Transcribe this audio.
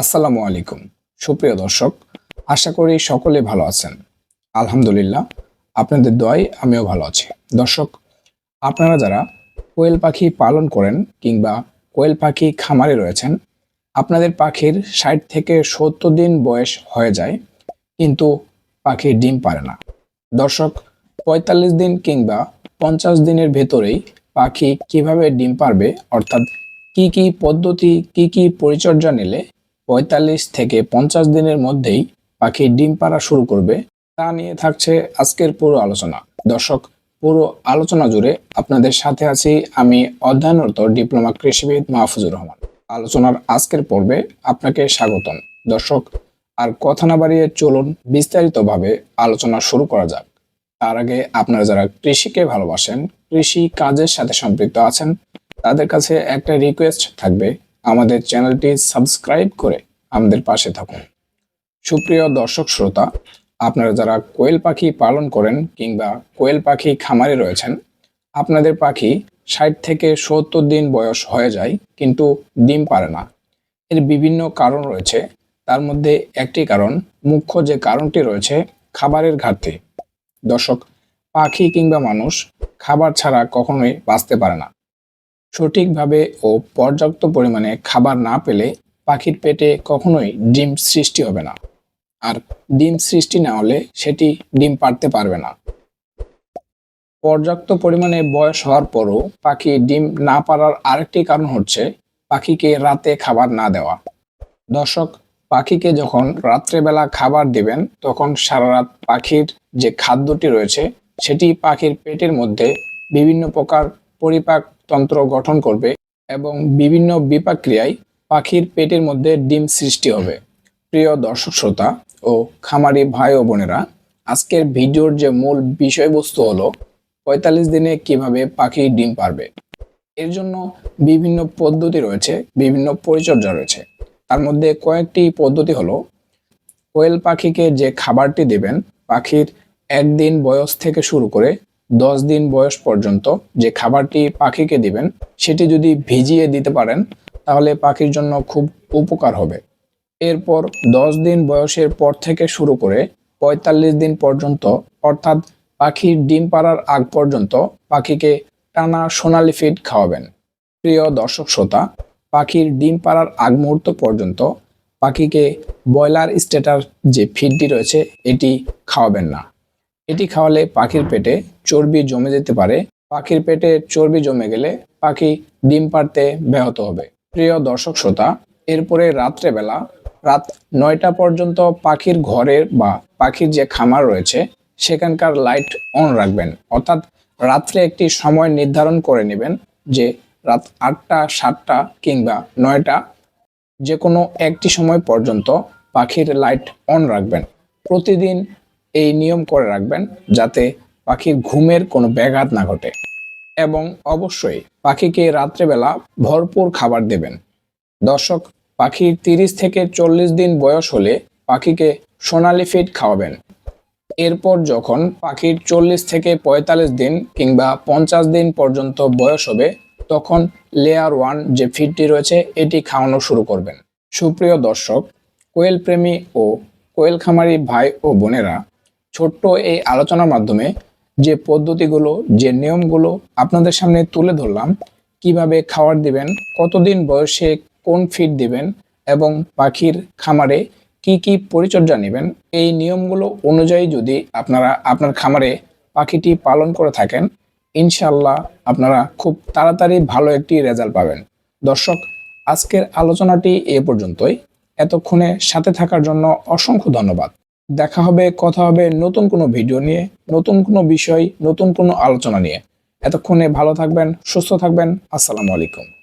আসসালামু আলাইকুম। সুপ্রিয় দর্শক, আশা করি সকলে ভালো আছেন। আলহামদুলিল্লাহ, আপনাদের দোয়ায় আমিও ভালো আছি। দর্শক, আপনারা যারা কোয়েল পাখি পালন করেন কিংবা কোয়েল পাখি খামারে রয়েছেন, আপনাদের পাখির ষাট থেকে সত্তর দিন বয়স হয়ে যায়, কিন্তু পাখি ডিম পারে না। দর্শক, পঁয়তাল্লিশ দিন কিংবা পঞ্চাশ দিনের ভেতরেই পাখি কীভাবে ডিম পারবে, অর্থাৎ কি কি পদ্ধতি, কি কি পরিচর্যা নিলে পঁয়তাল্লিশ থেকে পঞ্চাশ দিনের মধ্যেই পাখি ডিম পাড়া শুরু করবে। তা নিয়ে থাকছে আজকের পুরো আলোচনা। দর্শক, পুরো আলোচনা জুড়ে আপনাদের সাথে আছি আমি অধ্যয়নরত ডিপ্লোমা কৃষিবিদ মাহফুজুর রহমান। আলোচনার আজকের পর্বে আপনাকে স্বাগতম। দর্শক, আর কথা না বাড়িয়ে চলুন বিস্তারিতভাবে আলোচনা শুরু করা যাক। তার আগে আপনারা যারা কৃষিকে ভালোবাসেন, কৃষি কাজের সাথে সম্পৃক্ত আছেন, তাদের কাছে একটা রিকোয়েস্ট থাকবে। আমাদের চ্যানেলটি সাবস্ক্রাইব করে আমাদের পাশে থাকুন। সুপ্রিয় দর্শক শ্রোতা, আপনারা যারা কোয়েল পাখি পালন করেন কিংবা কোয়েল পাখি খামারে রয়েছেন, আপনাদের পাখি ষাট থেকে সত্তর দিন বয়স হয়ে যায় কিন্তু ডিম পারে না। এর বিভিন্ন কারণ রয়েছে। তার মধ্যে একটি কারণ, মুখ্য যে কারণটি রয়েছে, খাবারের ঘাটতি। দর্শক, পাখি কিংবা মানুষ খাবার ছাড়া কখনোই বাঁচতে পারে না। সঠিকভাবে ও পর্যাপ্ত পরিমাণে খাবার না পেলে পাখির পেটে কখনোই ডিম সৃষ্টি হবে না। আর ডিম সৃষ্টি না হলে সেটি ডিম পারতে পারবে না। পর্যাপ্ত পরিমাণে বয়স হওয়ার পরও পাখি ডিম না পারার আরেকটি কারণ হচ্ছে পাখিকে রাতে খাবার না দেওয়া। দর্শক, পাখিকে যখন রাত্রেবেলা খাবার দিবেন, তখন সারা রাত পাখির যে খাদ্যটি রয়েছে, সেটি পাখির পেটের মধ্যে বিভিন্ন প্রকার পরিপাক তন্ত্র গঠন করবে এবং বিভিন্ন বিপাক ক্রিয়ায় পাখির পেটের মধ্যে ডিম সৃষ্টি হবে। প্রিয় দর্শক শ্রোতা ও খামারি ভাই ও বোনেরা, আজকের ভিডিওর যে মূল বিষয়বস্তু হলো পঁয়তাল্লিশ দিনে কীভাবে পাখি ডিম পারবে। এর জন্য বিভিন্ন পদ্ধতি রয়েছে, বিভিন্ন পরিচর্যা রয়েছে। তার মধ্যে কয়েকটি পদ্ধতি হলো, কোয়েল পাখিকে যে খাবারটি দেবেন, পাখির একদিন বয়স থেকে শুরু করে দশ দিন বয়স পর্যন্ত যে খাবারটি পাখিকে দিবেন, সেটি যদি ভিজিয়ে দিতে পারেন, তাহলে পাখির জন্য খুব উপকার হবে। এরপর দশ দিন বয়সের পর থেকে শুরু করে পঁয়তাল্লিশ দিন পর্যন্ত, অর্থাৎ পাখির ডিম পাড়ার আগ পর্যন্ত পাখিকে টানা সোনালি ফিড খাওয়াবেন। প্রিয় দর্শক শ্রোতা, পাখির ডিম পাড়ার আগ মুহূর্ত পর্যন্ত পাখিকে ব্রয়লার স্টেটার যে ফিডটি রয়েছে, এটি খাওয়াবেন না। এটি খাওয়ালে পাখির পেটে চর্বি জমে যেতে পারে। পাখির পেটে চর্বি জমে গেলে পাখি ডিম পাড়তে ব্যাহত হবে। প্রিয় দর্শক শ্রোতা, এরপরে রাত্রেবেলা, রাত নয়টা পর্যন্ত পাখির ঘরের বা পাখির যে খামার রয়েছে, সেখানকার লাইট অন রাখবেন। অর্থাৎ রাত্রে একটি সময় নির্ধারণ করে নেবেন যে রাত আটটা, সাতটা কিংবা নয়টা যে কোনো একটি সময় পর্যন্ত পাখির লাইট অন রাখবেন। প্রতিদিন এই নিয়ম করে রাখবেন যাতে পাখির ঘুমের কোনো ব্যাঘাত না ঘটে। এবং অবশ্যই পাখিকে রাত্রেবেলা ভরপুর খাবার দেবেন। দর্শক, পাখির তিরিশ থেকে চল্লিশ দিন বয়স হলে পাখিকে সোনালি ফিড খাওয়াবেন। এরপর যখন পাখির চল্লিশ থেকে পঁয়তাল্লিশ দিন কিংবা পঞ্চাশ দিন পর্যন্ত বয়স হবে, তখন লেয়ার ওয়ান যে ফিডটি রয়েছে, এটি খাওয়ানো শুরু করবেন। সুপ্রিয় দর্শক কোয়েল প্রেমী ও কোয়েল খামারি ভাই ও বোনেরা ছোট্ট এই আলোচনার মাধ্যমে যে পদ্ধতিগুলো, যে নিয়মগুলো আপনাদের সামনে তুলে ধরলাম, কীভাবে খাবার দিবেন, কতদিন বয়সে কোন ফিড দিবেন এবং পাখির খামারে কি কি পরিচর্যা নেবেন, এই নিয়মগুলো অনুযায়ী যদি আপনারা আপনার খামারে পাখিটি পালন করে থাকেন ইনশাল্লাহ আপনারা খুব তাড়াতাড়ি ভালো একটি রেজাল্ট পাবেন। দর্শক, আজকের আলোচনাটি এ পর্যন্তই। এতক্ষণে সাথে থাকার জন্য অসংখ্য ধন্যবাদ। দেখা হবে, কথা হবে নতুন কোনো ভিডিও নিয়ে, নতুন কোনো বিষয়, নতুন কোনো আলোচনা নিয়ে। এতক্ষণে ভালো থাকবেন, সুস্থ থাকবেন, আসসালামু আলাইকুম।